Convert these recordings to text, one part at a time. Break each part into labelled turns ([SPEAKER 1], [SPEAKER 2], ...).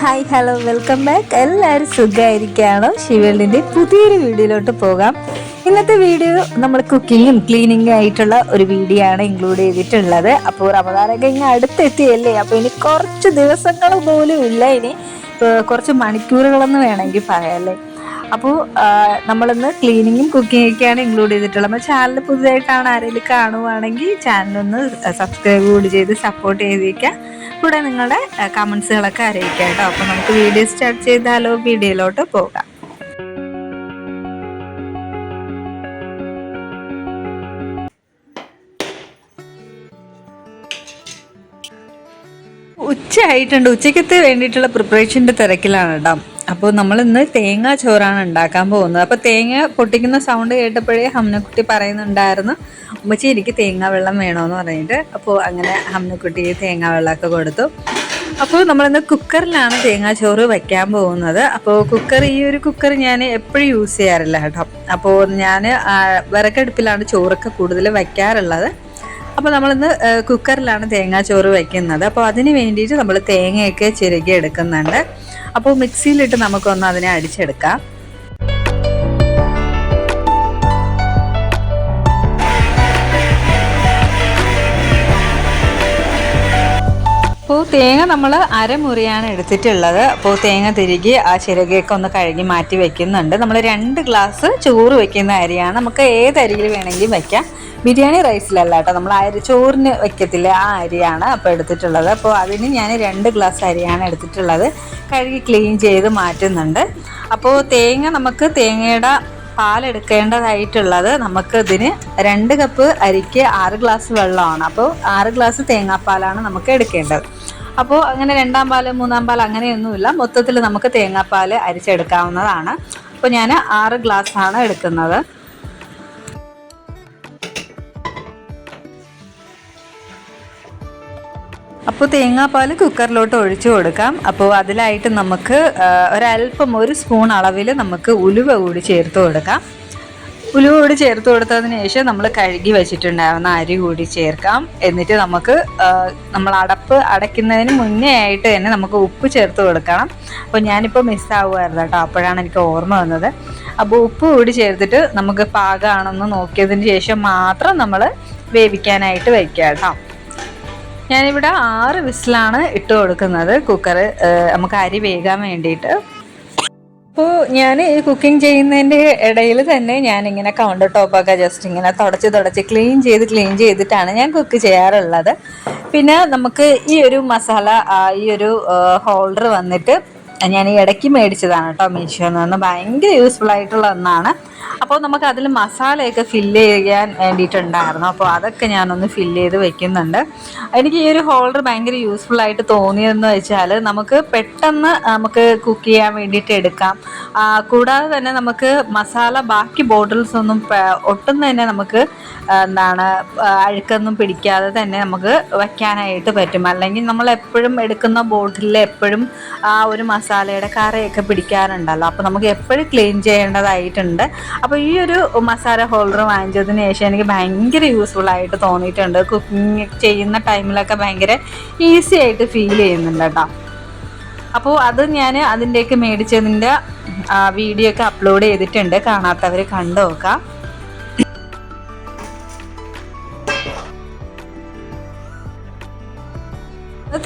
[SPEAKER 1] Hi hello welcome back. എല്ലാവരും സുഖമായിരിക്കുകയാണോ? ഷിവേൾഡിന്റെ പുതിയൊരു വീഡിയോയിലോട്ട് പോകാം. ഇന്നത്തെ വീഡിയോ നമ്മൾ കുക്കിങ്ങും ക്ലീനിങ്ങും ആയിട്ടുള്ള ഒരു വീഡിയോ ആണ് ഇൻക്ലൂഡ് ചെയ്തിട്ടുള്ളത്. അപ്പോൾ റമദാനൊക്കെ ഇങ്ങനെ അടുത്തെത്തിയല്ലേ? അപ്പോൾ ഇനി കുറച്ച് ദിവസങ്ങൾ പോലും ഇല്ല ഇനി. കുറച്ച് മണിക്കൂറുകളെന്ന് വേണമെങ്കിൽ പറയാമല്ലേ അപ്പോൾ നമ്മളിന്ന് ക്ലീനിങ്ങും കുക്കിംഗ് ഒക്കെയാണ് ഇൻക്ലൂഡ് ചെയ്തിട്ടുള്ളത്. നമ്മൾ ചാനൽ പുതുതായിട്ടാണ് ആരെങ്കിലും കാണുവാണെങ്കിൽ ചാനലൊന്ന് സബ്സ്ക്രൈബ് കൂടി ചെയ്ത് സപ്പോർട്ട് ചെയ്തേക്കുക. കൂടെ നിങ്ങളുടെ കമൻസുകളൊക്കെ അറിയിക്കാം കേട്ടോ. അപ്പോൾ നമുക്ക് വീഡിയോ സ്റ്റാർട്ട് ചെയ്താലോ വീഡിയോയിലോട്ട് പോകാം. ഉച്ചയായിട്ടുണ്ട്. ഉച്ചയ്ക്കത്തെ വേണ്ടിയിട്ടുള്ള പ്രിപ്പറേഷന്റെ തിരക്കിലാണ് കേട്ടോ. അപ്പോൾ നമ്മൾ ഇന്ന് തേങ്ങ ചോറാണ് ഉണ്ടാക്കാൻ പോകുന്നത്. അപ്പോൾ തേങ്ങ പൊട്ടിക്കുന്ന സൗണ്ട് കേട്ടപ്പോഴേ ഹംനക്കുട്ടി പറയുന്നുണ്ടായിരുന്നു ഉമ്മച്ചി എനിക്ക് തേങ്ങ വെള്ളം വേണമെന്ന് പറഞ്ഞിട്ട്. അപ്പോൾ അങ്ങനെ ഹംനക്കുട്ടി തേങ്ങ വെള്ളമൊക്കെ കൊടുത്തു. അപ്പോൾ നമ്മളിന്ന് കുക്കറിലാണ് തേങ്ങാ ചോറ് വയ്ക്കാൻ പോകുന്നത്. അപ്പോൾ കുക്കർ ഈ ഒരു കുക്കർ ഞാൻ എപ്പോഴും യൂസ് ചെയ്യാറില്ല കേട്ടോ. അപ്പോൾ ഞാൻ വിറകടുപ്പിലാണ് ചോറൊക്കെ കൂടുതൽ വയ്ക്കാറുള്ളത് അപ്പോൾ നമ്മളിന്ന് കുക്കറിലാണ് തേങ്ങാ ചോറ് വയ്ക്കുന്നത് അപ്പോൾ അതിന് വേണ്ടിയിട്ട് നമ്മൾ തേങ്ങയൊക്കെ ചിരകി എടുക്കുന്നുണ്ട്. അപ്പോൾ മിക്സിയിലിട്ട് നമുക്കൊന്ന് അതിനെ അടിച്ചെടുക്കാം. അപ്പോൾ തേങ്ങ നമ്മൾ അരമുറിയാണ് എടുത്തിട്ടുള്ളത്. അപ്പോൾ തേങ്ങ തിരികെ ആ ചിരകയൊക്കെ ഒന്ന് കഴുകി മാറ്റി വെക്കുന്നുണ്ട്. നമ്മൾ രണ്ട് ഗ്ലാസ് ചോറ് വെക്കുന്ന അരിയാണ്. നമുക്ക് ഏത് അരിയിൽ വേണമെങ്കിലും വെക്കാം. ബിരിയാണി റൈസിലല്ല കേട്ടോ. നമ്മൾ അരി ചോറിന് വെക്കത്തില്ല ആ അരിയാണ് അപ്പോൾ എടുത്തിട്ടുള്ളത്. അപ്പോൾ അതിന് ഞാൻ രണ്ട് ഗ്ലാസ് അരിയാണ് എടുത്തിട്ടുള്ളത്. കഴുകി ക്ലീൻ ചെയ്ത് മാറ്റുന്നുണ്ട്. അപ്പോൾ തേങ്ങ നമുക്ക് തേങ്ങയുടെ പാലെടുക്കേണ്ടതായിട്ടുള്ളത് നമുക്ക് ഇതിന് രണ്ട് കപ്പ് അരിക്ക് ആറ് ഗ്ലാസ് വെള്ളമാണ്. അപ്പോൾ ആറ് ഗ്ലാസ് തേങ്ങാപ്പാലാണ് നമുക്ക് എടുക്കേണ്ടത്. അപ്പോൾ അങ്ങനെ രണ്ടാം പാൽ മൂന്നാം പാൽ അങ്ങനെയൊന്നുമില്ല. മൊത്തത്തിൽ നമുക്ക് തേങ്ങാപ്പാൽ അരിച്ചെടുക്കാവുന്നതാണ്. അപ്പോൾ ഞാൻ ആറ് ഗ്ലാസ് ആണ് എടുക്കുന്നത്. അപ്പോൾ തേങ്ങാപ്പാൽ കുക്കറിലോട്ട് ഒഴിച്ചു കൊടുക്കാം. അപ്പോൾ അതിലായിട്ട് നമുക്ക് ഒരല്പം ഒരു സ്പൂൺ അളവിൽ നമുക്ക് ഉലുവ കൂടി ചേർത്ത് കൊടുക്കാം. ഉലുവ കൂടി ചേർത്ത് കൊടുത്തതിന് ശേഷം നമ്മൾ കഴുകി വെച്ചിട്ടുണ്ടായിരുന്ന അരി കൂടി ചേർക്കാം. എന്നിട്ട് നമുക്ക് നമ്മൾ അടപ്പ് അടയ്ക്കുന്നതിന് മുന്നേ ആയിട്ട് തന്നെ നമുക്ക് ഉപ്പ് ചേർത്ത് കൊടുക്കണം. അപ്പോൾ ഞാനിപ്പോൾ മിസ്സാവുമായിരുന്നു കേട്ടോ. അപ്പോഴാണ് എനിക്ക് ഓർമ്മ വന്നത്. അപ്പോൾ ഉപ്പ് കൂടി ചേർത്തിട്ട് നമുക്ക് പാകമാണെന്ന് നോക്കിയതിന് ശേഷം മാത്രം നമ്മൾ വേവിക്കാനായിട്ട് വയ്ക്കുക കേട്ടോ. ഞാനിവിടെ ആറ് വിസിലാണ് ഇട്ട് കൊടുക്കുന്നത്. കുക്കർ നമുക്ക് അരി വേകാൻ വേണ്ടിയിട്ട്. അപ്പോൾ ഞാൻ ഈ കുക്കിംഗ് ചെയ്യുന്നതിന്റെ ഇടയിൽ തന്നെ ഞാനിങ്ങനെ കൗണ്ടർ ടോപ്പൊക്കെ ജസ്റ്റ് ഇങ്ങനെ തുടച്ച് തുടച്ച് ക്ലീൻ ചെയ്ത് ക്ലീൻ ചെയ്തിട്ടാണ് ഞാൻ കുക്ക് ചെയ്യാറുള്ളത്. പിന്നെ നമുക്ക് ഈ ഒരു മസാല ഈ ഒരു ഹോൾഡർ വന്നിട്ട് ഞാൻ ഈ ഇടയ്ക്ക് മേടിച്ചതാണ് കേട്ടോ മീഷോന്ന് നിന്ന് ഭയങ്കര യൂസ്ഫുൾ ആയിട്ടുള്ള ഒന്നാണ്. അപ്പോൾ നമുക്ക് അതിൽ മസാലയൊക്കെ ഫില്ല് ചെയ്യാൻ വേണ്ടിയിട്ടുണ്ടായിരുന്നു. അപ്പോൾ അതൊക്കെ ഞാനൊന്ന് ഫില്ല് ചെയ്ത് വെക്കുന്നുണ്ട്. എനിക്ക് ഈ ഒരു ഹോൾഡർ ഭയങ്കര യൂസ്ഫുൾ ആയിട്ട് തോന്നിയതെന്ന് വെച്ചാൽ നമുക്ക് പെട്ടെന്ന് നമുക്ക് കുക്ക് ചെയ്യാൻ വേണ്ടിയിട്ട് എടുക്കാം. കൂടാതെ തന്നെ നമുക്ക് മസാല ബാക്കി ബോട്ടിൽസ് ഒന്നും ഒട്ടും തന്നെ നമുക്ക് എന്താണ് അഴുക്കൊന്നും പിടിക്കാതെ തന്നെ നമുക്ക് വയ്ക്കാനായിട്ട് പറ്റും. അല്ലെങ്കിൽ നമ്മൾ എപ്പോഴും എടുക്കുന്ന ബോട്ടിലിൽ എപ്പോഴും ആ ഒരു മസാലയുടെ കറയൊക്കെ പിടിക്കാറുണ്ടല്ലോ. അപ്പോൾ നമുക്ക് എപ്പോഴും ക്ലീൻ ചെയ്യേണ്ടതായിട്ടുണ്ട്. അപ്പോൾ ഈ ഒരു മസാല ഹോൾഡർ വാങ്ങിച്ചതിന് ശേഷം എനിക്ക് ഭയങ്കര യൂസ്ഫുൾ ആയിട്ട് തോന്നിയിട്ടുണ്ട്. കുക്കിംഗ് ചെയ്യുന്ന ടൈമിലൊക്കെ ഭയങ്കര ഈസി ആയിട്ട് ഫീൽ ചെയ്യുന്നുണ്ട് കേട്ടോ. അപ്പോൾ അത് ഞാൻ അതിന്റെയൊക്കെ മേടിച്ചതിന്റെ വീഡിയോ ഒക്കെ അപ്ലോഡ് ചെയ്തിട്ടുണ്ട്. കാണാത്തവർ കണ്ടു നോക്കാം.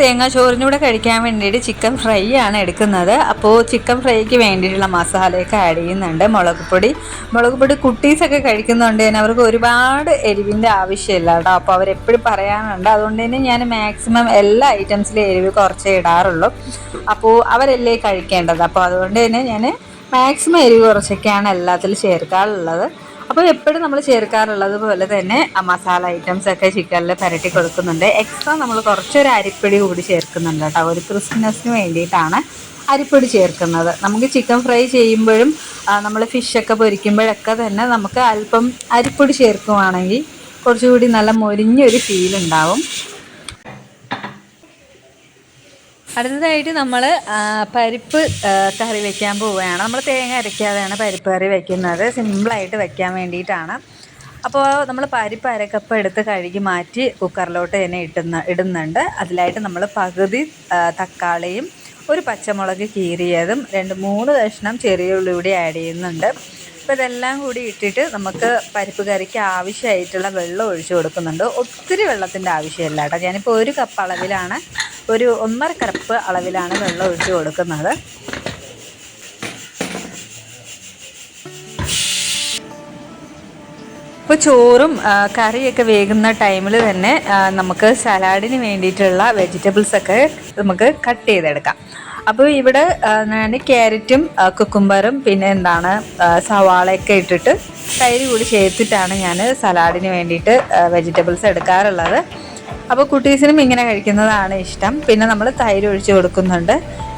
[SPEAKER 1] തേങ്ങാ ചോറിനൂടെ കഴിക്കാൻ വേണ്ടിയിട്ട് ചിക്കൻ ഫ്രൈ ആണ് എടുക്കുന്നത്. അപ്പോൾ ചിക്കൻ ഫ്രൈക്ക് വേണ്ടിയിട്ടുള്ള മസാലയൊക്കെ ആഡ് ചെയ്യുന്നുണ്ട്. മുളക് പൊടി. മുളക് പൊടി കുട്ടീസൊക്കെ കഴിക്കുന്നതുകൊണ്ട് തന്നെ അവർക്ക് ഒരുപാട് എരിവിന്റെ ആവശ്യമില്ല കേട്ടോ. അപ്പോൾ അവരെപ്പോഴും പറയാനുണ്ട് അതുകൊണ്ട് തന്നെ ഞാൻ മാക്സിമം എല്ലാ ഐറ്റംസിലും എരിവ് കുറച്ചേ ഇടാറുള്ളൂ. അപ്പോൾ അവരല്ലേ കഴിക്കേണ്ടത്? അപ്പോൾ അതുകൊണ്ട് തന്നെ ഞാൻ മാക്സിമം എരിവ് കുറച്ചൊക്കെയാണ് എല്ലാത്തിലും ചേർക്കാറുള്ളത്. അപ്പോൾ എപ്പോഴും നമ്മൾ ചേർക്കാറുള്ളത് പോലെ തന്നെ മസാല ഐറ്റംസ് ഒക്കെ ചിക്കനിൽ പുരട്ടി കൊടുക്കുന്നുണ്ട്. എക്സ്ട്രാ നമ്മൾ കുറച്ചൊരു അരിപ്പൊടി കൂടി ചേർക്കുന്നുണ്ട് കേട്ടോ. ഒരു ക്രിസ്മസിന് വേണ്ടിയിട്ടാണ് അരിപ്പൊടി ചേർക്കുന്നത്. നമുക്ക് ചിക്കൻ ഫ്രൈ ചെയ്യുമ്പോഴും നമ്മൾ ഫിഷൊക്കെ പൊരിക്കുമ്പോഴൊക്കെ തന്നെ നമുക്ക് അല്പം അരിപ്പൊടി ചേർക്കുവാണെങ്കിൽ കുറച്ചുകൂടി നല്ല മൊരിഞ്ഞൊരു ഫീൽ ഉണ്ടാവും. അടുത്തതായിട്ട് നമ്മൾ പരിപ്പ് കറി വയ്ക്കാൻ പോവുകയാണ്. നമ്മൾ തേങ്ങ അരയ്ക്കാതെയാണ് പരിപ്പ് കറി വയ്ക്കുന്നത് സിമ്പിളായിട്ട് വയ്ക്കാൻ വേണ്ടിയിട്ടാണ്. അപ്പോൾ നമ്മൾ പരിപ്പ് അരക്കപ്പ് എടുത്ത് കഴുകി മാറ്റി കുക്കറിലോട്ട് തന്നെ ഇട്ടുന്ന ഇടുന്നുണ്ട്. അതിലായിട്ട് നമ്മൾ പകുതി തക്കാളിയും ഒരു പച്ചമുളക് കീറിയതും രണ്ട് മൂന്ന് കഷ്ണം ചെറിയ ഉള്ളി കൂടി ആഡ് ചെയ്യുന്നുണ്ട്. അപ്പോൾ ഇതെല്ലാം കൂടി ഇട്ടിട്ട് നമുക്ക് പരിപ്പ് കറിക്ക് ആവശ്യമായിട്ടുള്ള വെള്ളം ഒഴിച്ചു കൊടുക്കുന്നുണ്ട്. ഒത്തിരി വെള്ളത്തിന്റെ ആവശ്യമില്ല കേട്ടോ. ഞാനിപ്പോൾ ഒരു കപ്പ് അളവിലാണ് ഒരു ഒന്നര കപ്പ് അളവിലാണ് വെള്ളം ഒഴിച്ചു കൊടുക്കുന്നത്. ഇപ്പോൾ ചോറും കറിയൊക്കെ വേകുന്ന ടൈമിൽ തന്നെ നമുക്ക് സലാഡിന് വേണ്ടിയിട്ടുള്ള വെജിറ്റബിൾസൊക്കെ നമുക്ക് കട്ട് ചെയ്തെടുക്കാം. അപ്പോൾ ഇവിടെ ഞാൻ ക്യാരറ്റും കുക്കുംബറും പിന്നെ എന്താണ് സവാളയൊക്കെ ഇട്ടിട്ട് തൈര് കൂടി ചേർത്തിട്ടാണ് ഞാൻ സലാഡിന് വേണ്ടിയിട്ട് വെജിറ്റബിൾസ് എടുക്കാറുള്ളത്. അപ്പോൾ കുട്ടീസിനും ഇങ്ങനെ കഴിക്കുന്നതാണ് ഇഷ്ടം. പിന്നെ നമ്മൾ തൈര് ഒഴിച്ച് കൊടുക്കുന്നുണ്ട്.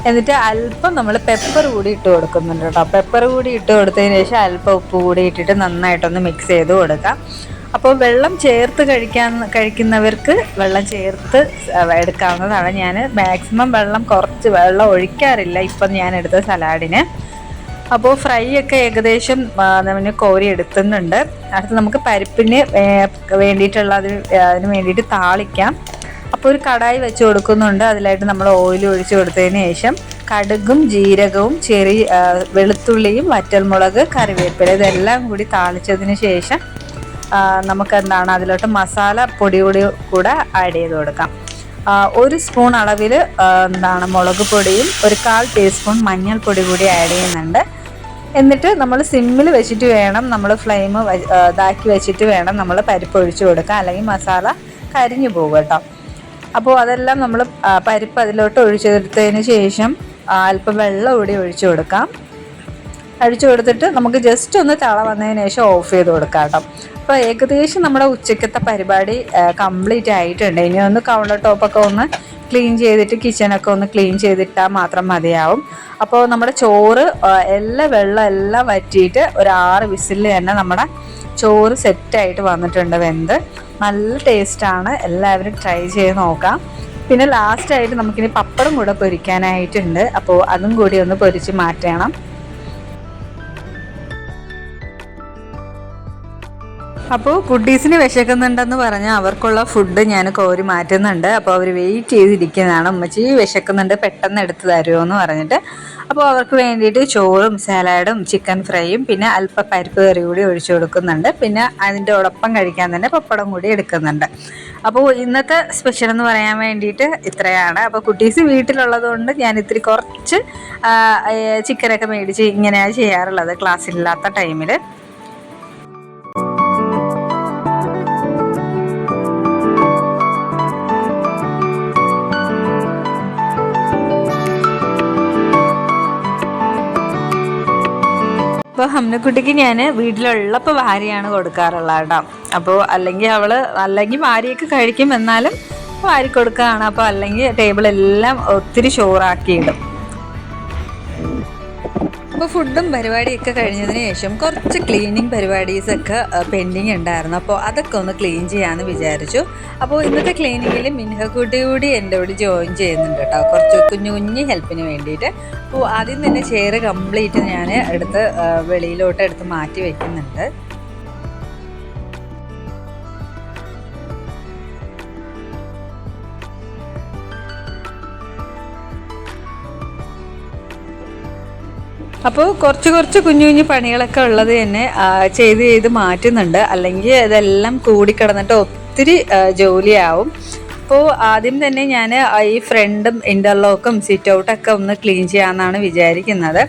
[SPEAKER 1] എന്നിട്ട് അല്പം നമ്മൾ പെപ്പർ കൂടി ഇട്ട് കൊടുക്കുന്നുണ്ട് കേട്ടോ. പെപ്പർ കൂടി ഇട്ട് കൊടുത്തതിന് ശേഷം അല്പം ഉപ്പ് കൂടി ഇട്ടിട്ട് നന്നായിട്ടൊന്ന് മിക്സ് ചെയ്ത് കൊടുക്കാം. അപ്പോൾ വെള്ളം ചേർത്ത് കഴിക്കാൻ കഴിക്കുന്നവർക്ക് വെള്ളം ചേർത്ത് എടുക്കാവുന്നതാണ്. ഞാൻ മാക്സിമം വെള്ളം കുറച്ച് വെള്ളം ഒഴിക്കാറില്ല ഇപ്പം ഞാൻ എടുത്ത സലാഡിന്. അപ്പോൾ ഫ്രൈ ഒക്കെ ഏകദേശം നമ്മൾ കോരി എടുത്തുന്നുണ്ട് അടുത്ത് നമുക്ക് പരിപ്പിന് വേണ്ടിയിട്ടുള്ള അതിന് അതിന് വേണ്ടിയിട്ട് താളിക്കാം. അപ്പോൾ ഒരു കടായി വെച്ച് കൊടുക്കുന്നുണ്ട്. അതിലായിട്ട് നമ്മൾ ഓയിൽ ഒഴിച്ച് കൊടുത്തതിന് ശേഷം കടുകും ജീരകവും ചെറിയ വെളുത്തുള്ളിയും വറ്റൽമുളക് കറിവേപ്പില ഇതെല്ലാം കൂടി താളിച്ചതിന് ശേഷം നമുക്ക് എന്താണ് അതിലോട്ട് മസാല പൊടി കൂടി കൂടെ ആഡ് ചെയ്ത് കൊടുക്കാം. ഒരു സ്പൂൺ അളവിൽ എന്താണ് മുളക് പൊടിയും ഒരു കാൽ ടീസ്പൂൺ മഞ്ഞൾപ്പൊടി കൂടി ആഡ് ചെയ്യുന്നുണ്ട്. എന്നിട്ട് നമ്മൾ സിമ്മിൽ വെച്ചിട്ട് വേണം നമ്മൾ ഫ്ലെയിം ഇതാക്കി വെച്ചിട്ട് വേണം നമ്മൾ പരിപ്പ് ഒഴിച്ചു കൊടുക്കാം അല്ലെങ്കിൽ മസാല കരിഞ്ഞു പോകും കേട്ടോ. അപ്പോൾ അതെല്ലാം നമ്മൾ പരിപ്പ് അതിലോട്ട് ഒഴിച്ചെടുത്തതിന് ശേഷം അല്പം വെള്ളം കൂടി ഒഴിച്ചു കൊടുക്കാം. അഴിച്ചു കൊടുത്തിട്ട് നമുക്ക് ജസ്റ്റ് ഒന്ന് തള വന്നതിന് ശേഷം ഓഫ് ചെയ്ത് കൊടുക്കാം കേട്ടോ. അപ്പോൾ ഏകദേശം നമ്മുടെ ഉച്ചക്കത്തെ പരിപാടി കംപ്ലീറ്റ് ആയിട്ടുണ്ട്. ഇനി ഒന്ന് കൗണ്ടർ ടോപ്പൊക്കെ ഒന്ന് ക്ലീൻ ചെയ്തിട്ട് കിച്ചണൊക്കെ ഒന്ന് ക്ലീൻ ചെയ്തിട്ടാൽ മാത്രം മതിയാവും. അപ്പോൾ നമ്മുടെ ചോറ് എല്ലാ വെള്ളം എല്ലാം വറ്റിയിട്ട് ഒരു ആറ് വിസിലിൽ തന്നെ നമ്മുടെ ചോറ് സെറ്റായിട്ട് വന്നിട്ടുണ്ട് വെന്ത്. നല്ല ടേസ്റ്റാണ് എല്ലാവരും ട്രൈ ചെയ്ത് നോക്കാം. പിന്നെ ലാസ്റ്റായിട്ട് നമുക്കിനി പപ്പടം കൂടെ പൊരിക്കാനായിട്ടുണ്ട്. അപ്പോൾ അതും കൂടി ഒന്ന് പൊരിച്ച് മാറ്റണം. അപ്പോൾ കുട്ടീസിന് വിശക്കുന്നുണ്ടെന്ന് പറഞ്ഞാൽ അവർക്കുള്ള ഫുഡ് ഞാൻ കോരി മാറ്റുന്നുണ്ട്. അപ്പോൾ അവർ വെയിറ്റ് ചെയ്തിരിക്കുന്നതാണ്. ഉമ്മച്ചി വിശക്കുന്നുണ്ട് പെട്ടെന്ന് എടുത്തു തരുമോ എന്ന് പറഞ്ഞിട്ട്. അപ്പോൾ അവർക്ക് വേണ്ടിയിട്ട് ചോറും സാലാഡും ചിക്കൻ ഫ്രൈയും പിന്നെ അല്പ പരിപ്പ് കറി കൂടി ഒഴിച്ചു കൊടുക്കുന്നുണ്ട്. പിന്നെ അതിന്റെ ഉടപ്പം കഴിക്കാൻ തന്നെ പപ്പടം കൂടി എടുക്കുന്നുണ്ട്. അപ്പോൾ ഇന്നത്തെ സ്പെഷ്യൽ എന്ന് പറയാൻ വേണ്ടിയിട്ട് ഇത്രയാണ്. അപ്പോൾ കുട്ടീസ് വീട്ടിലുള്ളത് കൊണ്ട് ഞാൻ ഇത്തിരി കുറച്ച് ചിക്കനൊക്കെ മേടിച്ച് ഇങ്ങനെയാണ് ചെയ്യാറുള്ളത് ക്ലാസ്സിലില്ലാത്ത ടൈമിൽ അപ്പോൾ ഹംനക്കുട്ടിക്ക് ഞാൻ വീട്ടിലുള്ളപ്പോൾ വാരിയാണ് കൊടുക്കാറുള്ളത് കേട്ടോ. അപ്പോൾ അല്ലെങ്കിൽ അവൾ അല്ലെങ്കിൽ വാരിയൊക്കെ കഴിക്കും എന്നാലും വാരി കൊടുക്കുകയാണ് അപ്പോൾ അല്ലെങ്കിൽ ടേബിളെല്ലാം ഒത്തിരി ചോറാക്കിയിടും. അപ്പോൾ ഫുഡും പരിപാടിയൊക്കെ കഴിഞ്ഞതിന് ശേഷം കുറച്ച് ക്ലീനിങ് പരിപാടീസൊക്കെ പെൻഡിങ് ഉണ്ടായിരുന്നു. അപ്പോൾ അതൊക്കെ ഒന്ന് ക്ലീൻ ചെയ്യാമെന്ന് വിചാരിച്ചു. അപ്പോൾ ഇന്നത്തെ ക്ലീനിങ്ങിൽ മിൻഹക്കുട്ടി കൂടി എന്റെ കൂടി ജോയിൻ ചെയ്യുന്നുണ്ട് കേട്ടോ കുറച്ച് കുഞ്ഞു കുഞ്ഞു ഹെൽപ്പിന് വേണ്ടിയിട്ട് അപ്പോൾ ആദ്യം തന്നെ ചെയർ കംപ്ലീറ്റ് ഞാൻ എടുത്ത് വെളിയിലോട്ട് എടുത്ത് മാറ്റി വെക്കുന്നുണ്ട്. അപ്പോൾ കുറച്ച് കുറച്ച് കുഞ്ഞു കുഞ്ഞു പണികളൊക്കെ ഉള്ളത് തന്നെ ചെയ്ത് ചെയ്ത് മാറ്റുന്നുണ്ട്. അല്ലെങ്കിൽ ഇതെല്ലാം കൂടിക്കിടന്നിട്ട് ഒത്തിരി ജോലിയാവും. അപ്പോൾ ആദ്യം തന്നെ ഞാൻ ഈ ഫ്രണ്ടും ഇന്റർലോക്കും സിറ്റ് ഔട്ടൊക്കെ ഒന്ന് ക്ലീൻ ചെയ്യാമെന്നാണ് വിചാരിക്കുന്നത്.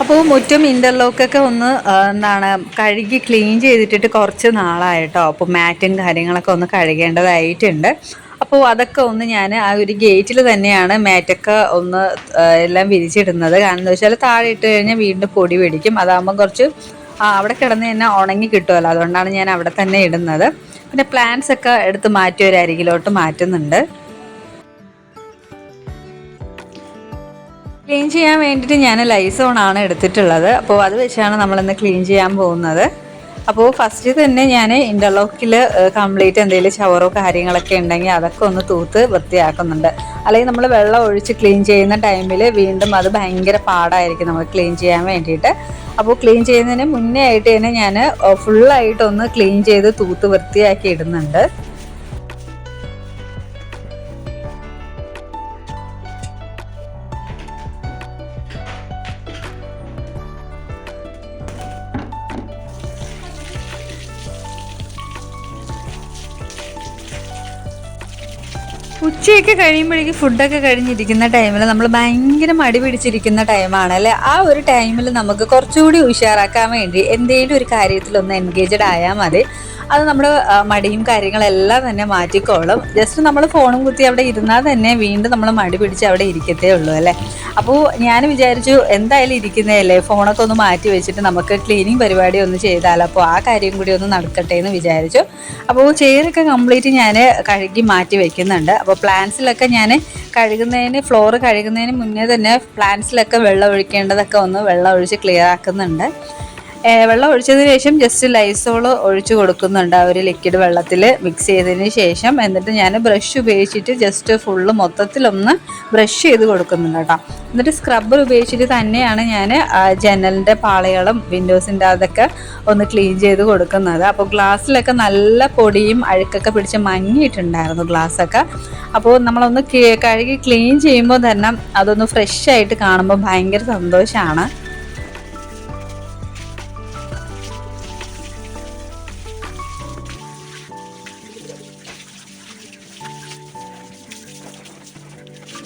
[SPEAKER 1] അപ്പോൾ മുറ്റും ഇന്റർലോക്കൊക്കെ ഒന്ന് എന്താണ് കഴുകി ക്ലീൻ ചെയ്തിട്ടിട്ട് കുറച്ച് നാളായിട്ടോ അപ്പോൾ മാറ്റും കാര്യങ്ങളൊക്കെ ഒന്ന് കഴുകേണ്ടതായിട്ടുണ്ട്. അപ്പോൾ അതൊക്കെ ഒന്ന് ഞാൻ ആ ഒരു ഗേറ്റിൽ തന്നെയാണ് മാറ്റൊക്കെ ഒന്ന് എല്ലാം വിരിച്ചിടുന്നത്. കാരണം എന്താ വെച്ചാൽ താഴെ ഇട്ട് കഴിഞ്ഞാൽ വീണ്ടും പൊടി പിടിക്കും. അതാകുമ്പോൾ കുറച്ച് ആ, അവിടെ കിടന്ന് തന്നെ ഉണങ്ങി കിട്ടുമല്ലോ അതുകൊണ്ടാണ് ഞാൻ അവിടെ തന്നെ ഇടുന്നത്. പിന്നെ പ്ലാന്റ്സ് ഒക്കെ എടുത്ത് മാറ്റി ഒരു അരികിലോട്ട് മാറ്റുന്നുണ്ട്. ക്ലീൻ ചെയ്യാൻ വേണ്ടിയിട്ട് ഞാൻ ലൈസോൺ ആണ് എടുത്തിട്ടുള്ളത്. അപ്പോൾ അത് വെച്ചാണ് നമ്മളിന്ന് ക്ലീൻ ചെയ്യാൻ പോകുന്നത്. അപ്പോൾ ഫസ്റ്റ് തന്നെ ഞാൻ ഇന്റർലോക്കിൽ കംപ്ലീറ്റ് എന്തെങ്കിലും ഷവറോ കാര്യങ്ങളൊക്കെ ഉണ്ടെങ്കിൽ അതൊക്കെ ഒന്ന് തൂത്ത് വൃത്തിയാക്കുന്നുണ്ട്. അല്ലെങ്കിൽ നമ്മൾ വെള്ളം ഒഴിച്ച് ക്ലീൻ ചെയ്യുന്ന ടൈമിൽ വീണ്ടും അത് ഭയങ്കര പാടായിരിക്കും നമ്മൾ ക്ലീൻ ചെയ്യാൻ വേണ്ടിയിട്ട്. അപ്പോൾ ക്ലീൻ ചെയ്യുന്നതിന് മുന്നേ ആയിട്ട് തന്നെ ഞാൻ ഫുള്ളായിട്ടൊന്ന് ക്ലീൻ ചെയ്ത് തൂത്ത് വൃത്തിയാക്കി ഇടുന്നുണ്ട്. ഉച്ചയൊക്കെ കഴിയുമ്പോഴേക്കും ഫുഡൊക്കെ കഴിഞ്ഞിരിക്കുന്ന ടൈമിൽ നമ്മൾ ഭയങ്കര മടി പിടിച്ചിരിക്കുന്ന ടൈമാണ് അല്ലേ? ആ ഒരു ടൈമിൽ നമുക്ക് കുറച്ചുകൂടി ഉഷാറാക്കാൻ വേണ്ടി എന്തെങ്കിലും ഒരു കാര്യത്തിലൊന്ന് എൻഗേജഡ് ആയാൽ മതി. അത് നമ്മുടെ മടിയും കാര്യങ്ങളെല്ലാം തന്നെ മാറ്റിക്കോളും. ജസ്റ്റ് നമ്മൾ ഫോണും കുത്തി അവിടെ ഇരുന്നാൽ തന്നെ വീണ്ടും നമ്മൾ മടി പിടിച്ച് അവിടെ ഇരിക്കത്തേ ഉള്ളൂ അല്ലേ? അപ്പോൾ ഞാൻ വിചാരിച്ചു എന്തായാലും ഇരിക്കുന്നതല്ലേ? ഫോണൊക്കെ ഒന്ന് മാറ്റി വെച്ചിട്ട് നമുക്ക് ക്ലീനിങ് പരിപാടി ഒന്ന് ചെയ്താലോ? അപ്പോൾ ആ കാര്യം കൂടി ഒന്ന് നടക്കട്ടെ എന്ന് വിചാരിച്ചു. അപ്പോൾ ചെയറൊക്കെ കംപ്ലീറ്റ് ഞാൻ കഴുകി മാറ്റി വെക്കുന്നുണ്ട്. അപ്പോൾ പ്ലാന്റ്സിലൊക്കെ ഞാൻ കഴുകുന്നതിന് ഫ്ലോർ കഴുകുന്നതിന് മുന്നേ തന്നെ പ്ലാന്റ്സിലൊക്കെ വെള്ളം ഒഴിക്കേണ്ടതൊക്കെ ഒന്ന് വെള്ളം ഒഴിച്ച് ക്ലിയർ ആക്കുന്നുണ്ട്. വെള്ളം ഒഴിച്ചതിന് ശേഷം ജസ്റ്റ് ലൈസോൾ ഒഴിച്ചു കൊടുക്കുന്നുണ്ട് ആ ഒരു ലിക്വിഡ് വെള്ളത്തിൽ മിക്സ് ചെയ്തതിന് ശേഷം. എന്നിട്ട് ഞാൻ ബ്രഷ് ഉപയോഗിച്ചിട്ട് ജസ്റ്റ് ഫുള്ള് മൊത്തത്തിലൊന്ന് ബ്രഷ് ചെയ്ത് കൊടുക്കുന്നുണ്ട് കേട്ടോ. എന്നിട്ട് സ്ക്രബ്ബർ ഉപയോഗിച്ചിട്ട് തന്നെയാണ് ഞാൻ ജനലിന്റെ പാളികളും വിൻഡോസിന്റെ അതൊക്കെ ഒന്ന് ക്ലീൻ ചെയ്ത് കൊടുക്കുന്നത്. അപ്പോൾ ഗ്ലാസ്സിലൊക്കെ നല്ല പൊടിയും അഴുക്കൊക്കെ പിടിച്ച് മങ്ങിയിട്ടുണ്ടായിരുന്നു ഗ്ലാസ്സൊക്കെ അപ്പോൾ നമ്മളൊന്ന് കഴുകി ക്ലീൻ ചെയ്യുമ്പോൾ തന്നെ അതൊന്ന് ഫ്രഷ് ആയിട്ട് കാണുമ്പോൾ ഭയങ്കര സന്തോഷമാണ്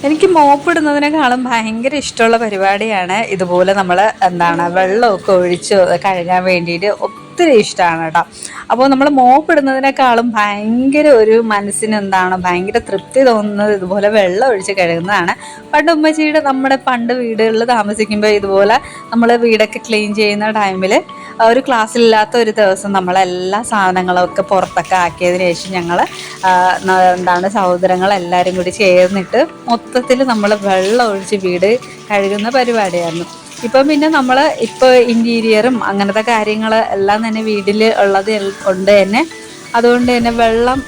[SPEAKER 1] എനിക്ക് മോപ്പിടുന്നതിനേക്കാളും ഭയങ്കര ഇഷ്ടമുള്ള പരിപാടിയാണ് ഇതുപോലെ നമ്മൾ എന്താണ് വെള്ളമൊക്കെ ഒഴിച്ച് കഴുകാൻ വേണ്ടിയിട്ട് ഒത്തിരി ഇഷ്ടമാണ് കേട്ടോ. അപ്പോൾ നമ്മൾ മോപ്പിടുന്നതിനേക്കാളും ഭയങ്കര ഒരു മനസ്സിന് എന്താണ് ഭയങ്കര തൃപ്തി തോന്നുന്നത് ഇതുപോലെ വെള്ളം ഒഴിച്ച് കഴുകുന്നതാണ്. പണ്ട് ഉമ്മച്ചിയുടെ നമ്മുടെ പണ്ട് വീടുകളിൽ താമസിക്കുമ്പോൾ ഇതുപോലെ നമ്മൾ വീടൊക്കെ ക്ലീൻ ചെയ്യുന്ന ടൈമിൽ ഒരു ക്ലാസ്സിലില്ലാത്ത ഒരു ദിവസം നമ്മളെല്ലാ സാധനങ്ങളൊക്കെ പുറത്തൊക്കെ ആക്കിയതിന് ശേഷം ഞങ്ങൾ എന്താണ് സഹോദരങ്ങളെല്ലാവരും കൂടി ചേർന്നിട്ട് മൊത്തത്തിൽ നമ്മൾ വെള്ളം ഒഴിച്ച് വീട് കഴുകുന്ന പരിപാടിയായിരുന്നു. ഇപ്പം പിന്നെ നമ്മൾ ഇപ്പോൾ ഇന്റീരിയറും അങ്ങനത്തെ കാര്യങ്ങൾ എല്ലാം തന്നെ വീട്ടിൽ ഉള്ളത് കൊണ്ട് തന്നെ അതുകൊണ്ട് തന്നെ വെള്ളം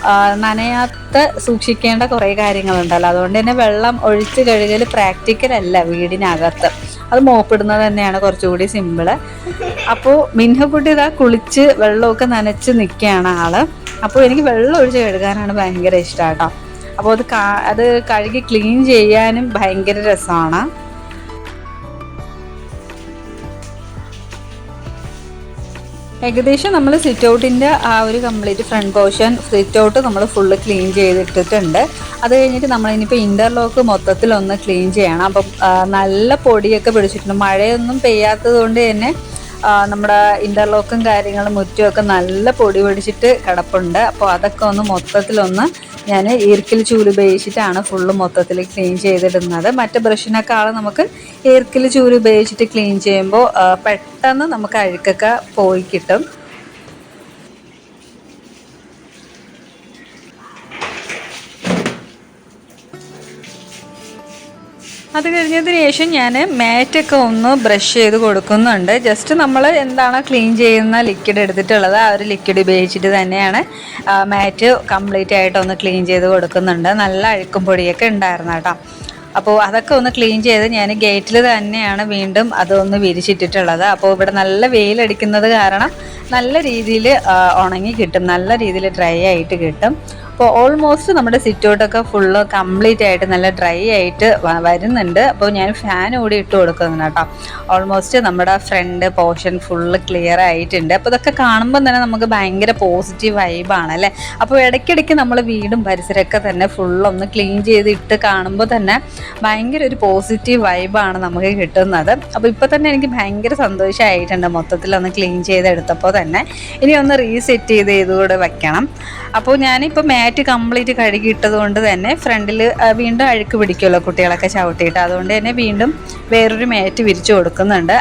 [SPEAKER 1] നനയാത്ത സൂക്ഷിക്കേണ്ട കുറേ കാര്യങ്ങളുണ്ടല്ലോ. അതുകൊണ്ട് തന്നെ വെള്ളം ഒഴിച്ച് കഴുകൽ പ്രാക്ടിക്കൽ അല്ല വീടിനകത്ത്. അത് മോപ്പിടുന്നത് തന്നെയാണ് കുറച്ചുകൂടി സിമ്പിൾ. അപ്പോൾ മിൻഹക്കുട്ടി ഇതാ കുളിച്ച് വെള്ളമൊക്കെ നനച്ച് നിൽക്കുകയാണ് ആൾ. അപ്പോൾ എനിക്ക് വെള്ളം ഒഴിച്ച് കഴുകാനാണ് ഭയങ്കര ഇഷ്ടം കേട്ടോ. അപ്പോൾ അത് അത് കഴുകി ക്ലീൻ ചെയ്യാനും ഭയങ്കര രസമാണ്. ഏകദേശം നമ്മൾ സിറ്റ് ഔട്ടിന്റെ ആ ഒരു complete front portion sit out നമ്മൾ ഫുള്ള് ക്ലീൻ ചെയ്തിട്ടിട്ടുണ്ട്. അത് കഴിഞ്ഞിട്ട് നമ്മൾ ഇനിയിപ്പോൾ ഇന്റർലോക്ക് മൊത്തത്തിൽ ഒന്ന് ക്ലീൻ ചെയ്യണം. അപ്പം നല്ല പൊടിയൊക്കെ പിടിച്ചിട്ടുണ്ട്. മഴയൊന്നും പെയ്യാത്തത് കൊണ്ട് തന്നെ നമ്മുടെ ഇന്റർലോക്കും കാര്യങ്ങളും മുറ്റുമൊക്കെ നല്ല പൊടി പിടിച്ചിട്ട് കിടപ്പുണ്ട്. അപ്പോൾ അതൊക്കെ ഒന്ന് മൊത്തത്തിലൊന്ന് ഞാൻ ഈർക്കിൽ ചൂൽ ഉപയോഗിച്ചിട്ടാണ് ഫുള്ള് മൊത്തത്തിൽ ക്ലീൻ ചെയ്തിടുന്നത്. മറ്റു ബ്രഷിനേക്കാളും നമുക്ക് ഈർക്കിൽ ചൂൽ ഉപയോഗിച്ചിട്ട് ക്ലീൻ ചെയ്യുമ്പോൾ പെട്ടെന്ന് നമുക്ക് അഴുക്കൊക്കെ പോയി കിട്ടും. അത് കഴിഞ്ഞതിന് ശേഷം ഞാൻ മാറ്റൊക്കെ ഒന്ന് ബ്രഷ് ചെയ്ത് കൊടുക്കുന്നുണ്ട്. ജസ്റ്റ് നമ്മൾ എന്താണ് ക്ലീൻ ചെയ്യുന്ന ലിക്വിഡ് എടുത്തിട്ടുള്ളത് ആ ഒരു ലിക്വിഡ് ഉപയോഗിച്ചിട്ട് തന്നെയാണ് മാറ്റ് കംപ്ലീറ്റ് ആയിട്ട് ഒന്ന് ക്ലീൻ ചെയ്ത് കൊടുക്കുന്നുണ്ട്. നല്ല അഴുക്കും പൊടിയൊക്കെ ഉണ്ടായിരുന്നു കേട്ടോ. അപ്പോൾ അതൊക്കെ ഒന്ന് ക്ലീൻ ചെയ്ത് ഞാൻ ഗേറ്റിൽ തന്നെയാണ് വീണ്ടും അതൊന്ന് വിരിച്ചിട്ടിട്ടുള്ളത്. അപ്പോൾ ഇവിടെ നല്ല വെയിലടിക്കുന്നത് കാരണം നല്ല രീതിയിൽ ഉണങ്ങി കിട്ടും. നല്ല രീതിയിൽ ഡ്രൈ ആയിട്ട് കിട്ടും. അപ്പോൾ ഓൾമോസ്റ്റ് നമ്മുടെ സിറ്റൗട്ടൊക്കെ ഫുള്ള് കംപ്ലീറ്റ് ആയിട്ട് നല്ല ഡ്രൈ ആയിട്ട് വരുന്നുണ്ട്. അപ്പോൾ ഞാൻ ഫാൻ കൂടി ഇട്ട് കൊടുക്കുന്നുണ്ട് കേട്ടോ. ഓൾമോസ്റ്റ് നമ്മുടെ ഫ്രണ്ട് പോർഷൻ ഫുള്ള് ക്ലിയർ ആയിട്ടുണ്ട്. അപ്പോൾ ഇതൊക്കെ കാണുമ്പോൾ തന്നെ നമുക്ക് ഭയങ്കര പോസിറ്റീവ് വൈബാണ് അല്ലേ? അപ്പോൾ ഇടയ്ക്കിടയ്ക്ക് നമ്മൾ വീടും പരിസരമൊക്കെ തന്നെ ഫുള്ളൊന്ന് ക്ലീൻ ചെയ്ത് ഇട്ട് കാണുമ്പോൾ തന്നെ ഭയങ്കര ഒരു പോസിറ്റീവ് വൈബാണ് നമുക്ക് കിട്ടുന്നത്. അപ്പോൾ ഇപ്പോൾ തന്നെ എനിക്ക് ഭയങ്കര സന്തോഷമായിട്ടുണ്ട് മൊത്തത്തിലൊന്ന് ക്ലീൻ ചെയ്തെടുത്തപ്പോൾ തന്നെ. ഇനി ഒന്ന് റീസെറ്റ് ചെയ്ത് ഇതുകൂടെ വയ്ക്കണം അപ്പോൾ ഞാനിപ്പോൾ മാറ്റ് കംപ്ലീറ്റ് കഴുകിയിട്ടത് കൊണ്ട് തന്നെ ഫ്രണ്ടിൽ വീണ്ടും അഴുക്ക് പിടിക്കുമല്ലോ കുട്ടികളൊക്കെ ചവിട്ടിയിട്ട്. അതുകൊണ്ട് തന്നെ വീണ്ടും വേറൊരു മാറ്റ് വിരിച്ചു കൊടുക്കുന്നുണ്ട്.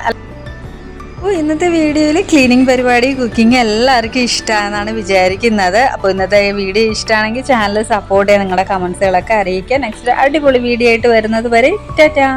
[SPEAKER 1] അപ്പോൾ ഇന്നത്തെ വീഡിയോയിൽ ക്ലീനിങ് പരിപാടി കുക്കിംഗ് എല്ലാവർക്കും ഇഷ്ടമാണെന്നാണ് വിചാരിക്കുന്നത്. അപ്പോൾ ഇന്നത്തെ വീഡിയോ ഇഷ്ടമാണെങ്കിൽ ചാനൽ സപ്പോർട്ട് ചെയ്യാൻ നിങ്ങളുടെ കമൻസുകളൊക്കെ അറിയിക്കുക. നെക്സ്റ്റ് അടിപൊളി വീഡിയോ ആയിട്ട് വരുന്നത് വരെ ടാറ്റാ.